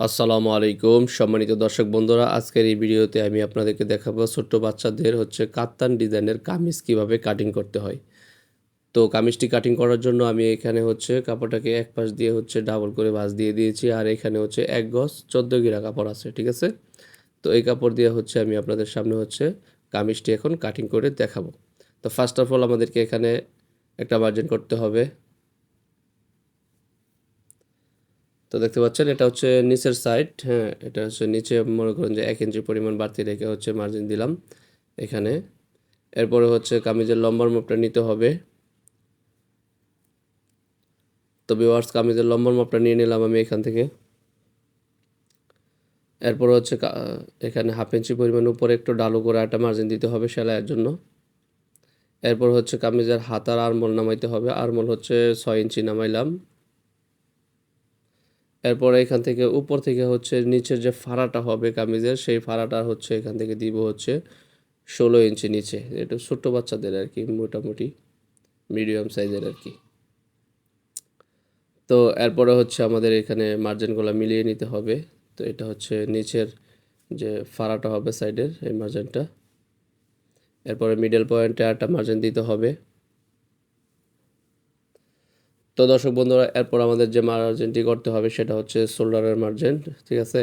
আসসালামু আলাইকুম। সম্মানিত দর্শক বন্ধুরা, আজকের এই ভিডিওতে আমি আপনাদেরকে দেখাবো ছোট্ট বাচ্চাদের হচ্ছে কাপ্তান ডিজাইনের কামিজ কীভাবে কাটিং করতে হয়। তো কামিজটি কাটিং করার জন্য আমি এখানে হচ্ছে কাপড়টাকে এক পাশ দিয়ে হচ্ছে ডাবল করে ভাঁজ দিয়ে দিয়েছি, আর এখানে হচ্ছে এক গজ চোদ্দ গিরা কাপড় আছে, ঠিক আছে? তো এই কাপড় দিয়ে হচ্ছে আমি আপনাদের সামনে হচ্ছে কামিজটি এখন কাটিং করে দেখাবো। তো ফার্স্ট অফ অল আমাদেরকে এখানে একটা মার্জিন করতে হবে। তো দেখতে পাচ্ছেন, এটা হচ্ছে নিচের সাইড হ্যাঁ এটা হচ্ছে নিচে, মনে করেন যে এক ইঞ্চি পরিমাণ বাড়তি রেখে হচ্ছে মার্জিন দিলাম এখানে। এরপরে হচ্ছে কামিজের লম্বার মাপটা নিতে হবে। তো বিওয়ার্স কামিজের লম্বার মাপটা নিয়ে নিলাম আমি এখান থেকে। এরপর হচ্ছে এখানে হাফ ইঞ্চি পরিমাণ উপরে একটু ডালু করে একটা মার্জিন দিতে হবে সেলাইয়ের জন্য। এরপর হচ্ছে কামিজের হাতার আরমোল নামাইতে হবে। আরমোল হচ্ছে ছয় ইঞ্চি নামাইলাম। এরপরে এখান থেকে উপর থেকে হচ্ছে নিচের যে ফাড়াটা হবে কামিজের, সেই ফাড়াটা হচ্ছে এখান থেকে দিব হচ্ছে ষোলো ইঞ্চি নিচে। এটা ছোট্ট বাচ্চাদের আর কি, মোটামুটি মিডিয়াম সাইজের আর কি। তো এরপরে হচ্ছে আমাদের এখানে মার্জিনগুলো মিলিয়ে নিতে হবে। তো এটা হচ্ছে নিচের যে ফাড়াটা হবে সাইডের, এই মার্জিনটা। এরপরে মিডল পয়েন্টে একটা মার্জিন দিতে হবে। তো দর্শক বন্ধুরা, এরপর আমাদের যে মার্জিনটি করতে হবে সেটা হচ্ছে শোল্ডারের মার্জিন ঠিক আছে?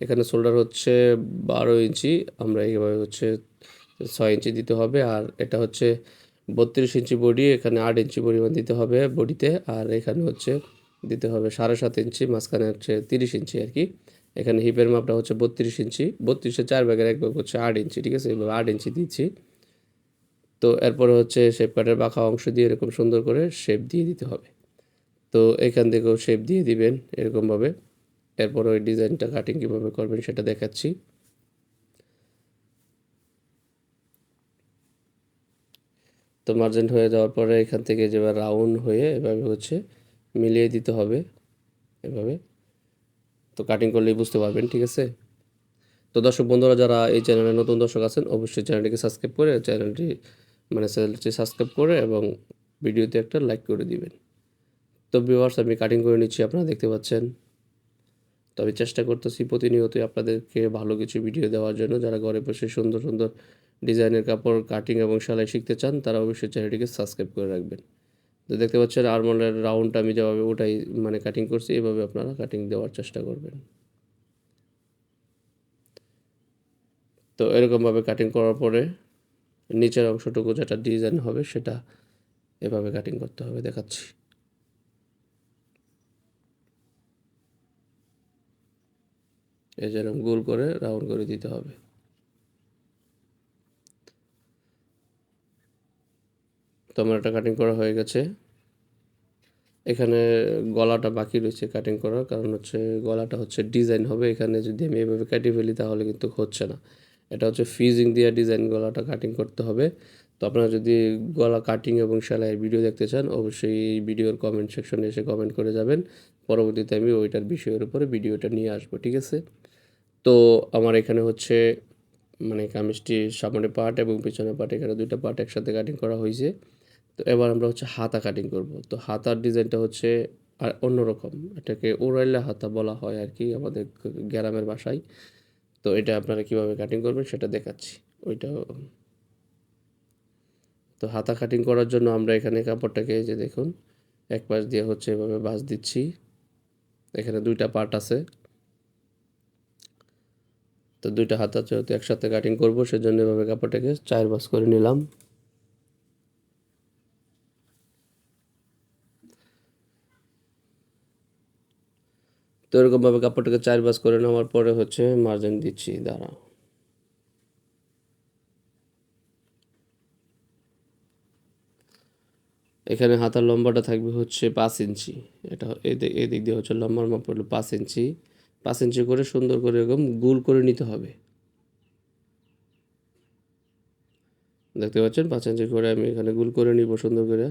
এখানে শোল্ডার হচ্ছে বারো ইঞ্চি, আমরা এইভাবে হচ্ছে ছয় ইঞ্চি দিতে হবে, আর এটা হচ্ছে বত্রিশ ইঞ্চি বডি এখানে আট ইঞ্চি পরিমাণ দিতে হবে বডিতে আর এখানে হচ্ছে দিতে হবে সাড়ে সাত ইঞ্চি, মাঝখানে হচ্ছে তিরিশ ইঞ্চি আর কি। এখানে হিপের মাপটা হচ্ছে বত্রিশ ইঞ্চি, বত্রিশে চার ব্যাগের এক ব্যাগ হচ্ছে আট ইঞ্চি, ঠিক আছে? এইভাবে আট ইঞ্চি দিচ্ছি। তো এরপরে হচ্ছে শেপ কাটের বাঁকা অংশ দিয়ে এরকম সুন্দর করে শেপ দিয়ে দিতে হবে। তো এখান থেকেও শেপ দিয়ে দিবেন এরকমভাবে। এরপর ওই ডিজাইনটা কাটিং কীভাবে করবেন সেটা দেখাচ্ছি। তো মার্জেন্ট হয়ে যাওয়ার পরে এখান থেকে যেভাবে রাউন্ড হয়ে এভাবে হচ্ছে মিলিয়ে দিতে হবে, এভাবে। তো কাটিং করলেই বুঝতে পারবেন, ঠিক আছে? তো দর্শক বন্ধুরা, যারা এই চ্যানেলে নতুন দর্শক আছেন, অবশ্যই চ্যানেলটিকে সাবস্ক্রাইব করে চ্যানেলটি মানে চ্যানেলটি সাবস্ক্রাইব করে এবং ভিডিওতে একটা লাইক করে দিবেন। তো ভিউয়ার্স আমি কাটিং করে নিচ্ছি, আপনারা দেখতে পাচ্ছেন। তো আমি চেষ্টা করতেছি প্রতিনিয়তই আপনাদেরকে ভালো কিছু ভিডিও দেওয়ার জন্য। যারা ঘরে বসে সুন্দর সুন্দর ডিজাইনের কাপড় কাটিং এবং সেলাই শিখতে চান, তারা অবশ্যই চ্যানেলটিকে সাবস্ক্রাইব করে রাখবেন। তো দেখতে পাচ্ছেন আরমোলের রাউন্ডটা আমি যেভাবে ওটাই মানে কাটিং করছি, এভাবে আপনারা কাটিং দেওয়ার চেষ্টা করবেন। তো এরকমভাবে কাটিং করার পরে, নিচের অংশটুকু যেটা ডিজাইন হবে, সেটা এভাবে কাটিং করতে হবে, দেখাচ্ছি। এই যেরকম গোল করে রাউন্ড করে দিতে হবে। তো আমার একটা কাটিং করা হয়ে গেছে। এখানে গলাটা বাকি রয়েছে কাটিং করার, কারণ হচ্ছে গলাটা হচ্ছে ডিজাইন হবে। এখানে যদি আমি এভাবে কাটি ফেলি তাহলে কিন্তু হচ্ছে না। এটা হচ্ছে ফিজিং দিয়ে ডিজাইন গলাটা কাটিং করতে হবে। তো আপনারা যদি গলা কাটিং এবং সেলাইয়ের ভিডিও দেখতে চান, অবশ্যই এই ভিডিওর কমেন্ট সেকশনে এসে কমেন্ট করে যাবেন। পরবর্তীতে আমি ওইটার বিষয়ের উপরে ভিডিওটা নিয়ে আসব, ঠিক আছে? তো আমার এখানে হচ্ছে মানে কামিজটির সামনে পার্ট এবং পিছনে পার্ট এখানে দুইটা পার্ট একসাথে কাটিং করা হয়েছে তো এবার আমরা হচ্ছে হাতা কাটিং করব। তো হাতার ডিজাইনটা হচ্ছে আর অন্যরকম। এটাকে ওরাইলা হাতা বলা হয় আর কি আমাদের গ্রামের বাসায়। তো এটা আপনারা কীভাবে কাটিং করবেন সেটা দেখাচ্ছি। ওইটা তো হাতা কাটিং করার জন্য আমরা এখানে কাপড়টাকে যে দেখুন, এক পাশ দিয়ে হচ্ছে এভাবে বাস দিচ্ছি। এখানে দুইটা পার্ট আছে। তো দুইটা হাতা যেহেতু একসাথে কাটিং করব, সেজন্য এভাবে কাপড়টাকে চার বাস করে নিলাম। তো এরকমভাবে কাপড়টাকে চার বাস করে নেওয়ার পরে হচ্ছে মার্জিন দিচ্ছি, দাঁড়া। এখানে হাতার লম্বাটা থাকবে হচ্ছে পাঁচ ইঞ্চি। এটা এদিক দিয়ে হচ্ছে লম্বার মাপ পড়ল পাঁচ ইঞ্চি। পাঁচ ইঞ্চি করে সুন্দর করে এরকম গোল করে নিতে হবে। দেখতে পাচ্ছেন? পাঁচ ইঞ্চি করে আমি এখানে গোল করে নিব সুন্দর করে।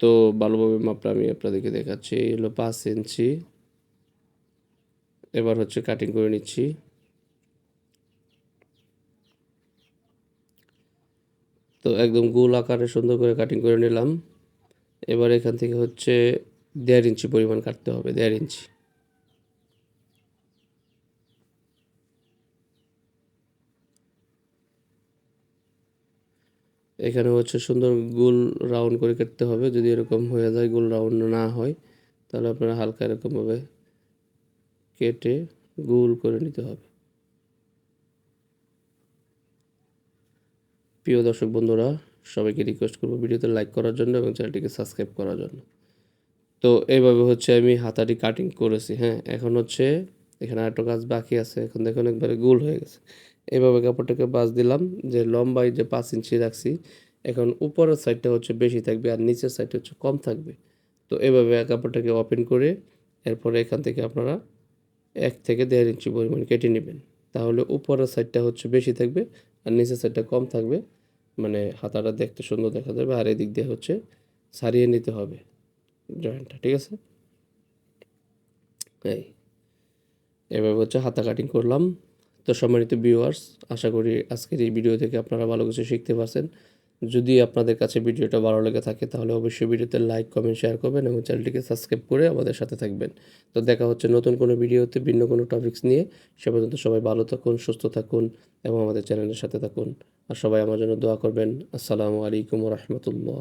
তো ভালোভাবে মাপটা আমি আপনাদেরকে দেখাচ্ছি। এই হলো পাঁচ ইঞ্চি। এবার হচ্ছে কাটিং করে নিচ্ছি। তো একদম গোল আকারে সুন্দর করে কাটিং করে নিলাম। এবার এখান থেকে হচ্ছে দেড় ইঞ্চি পরিমাণ কাটতে হবে, দেড় ইঞ্চি। এখানে হচ্ছে সুন্দর গোল রাউন্ড করে কাটতে হবে, যদি এরকম হয়ে যায়, গোল রাউন্ড না হয়, তাহলে আপনারা হালকা এরকমভাবে কেটে গোল করে নিতে হবে। প্রিয় দর্শক বন্ধুরা, সবাইকে রিকোয়েস্ট করব ভিডিওতে লাইক করার জন্য এবং চ্যানেলটিকে সাবস্ক্রাইব করার জন্য। তো এইভাবে হচ্ছে আমি হাতাটি কাটিং করেছি হ্যাঁ? এখন হচ্ছে এখানে আরেকটা কাজ বাকি আছে, এখন দেখুন একবারে গোল হয়ে গেছে। এইভাবে কাপড়টাকে বাস দিলাম, যে লম্বাই যে পাঁচ ইঞ্চি রাখছি, এখন উপরের সাইডটা হচ্ছে বেশি থাকবে আর নিচের সাইডটা হচ্ছে কম থাকবে। তো এইভাবে কাপড়টাকে ওপেন করে এরপরে এখান থেকে আপনারা এক থেকে দেড় ইঞ্চি পরিমাণ কেটে নেবেন। তাহলে উপরের সাইডটা হচ্ছে বেশি থাকবে আর নিচের সাইডটা কম থাকবে। মানে হাতাটা দেখতে সুন্দর দেখা যাবে আর এদিক দিয়ে হচ্ছে সারিয়ে নিতে হবে জয়েন্টটা ঠিক আছে? এই, এভাবে হচ্ছে হাতা কাটিং করলাম। তো সম্মানিত ভিউয়ার্স আশা করি আজকের এই ভিডিও থেকে আপনারা ভালো কিছু শিখতে পারছেন। যদি আপনাদের কাছে ভিডিওটা ভালো লেগে থাকে, তাহলে অবশ্যই ভিডিওতে লাইক কমেন্ট শেয়ার করবেন এবং চ্যানেলটিকে সাবস্ক্রাইব করে আমাদের সাথে থাকবেন। তো দেখা হচ্ছে নতুন কোনো ভিডিওতে ভিন্ন কোনো টপিক্স নিয়ে। সে পর্যন্ত সবাই ভালো থাকুন, সুস্থ থাকুন এবং আমাদের চ্যানেলের সাথে থাকুন। আর সবাই আমার জন্য দোয়া করবেন। আসসালামু আলাইকুম রহমতুল্লাহ।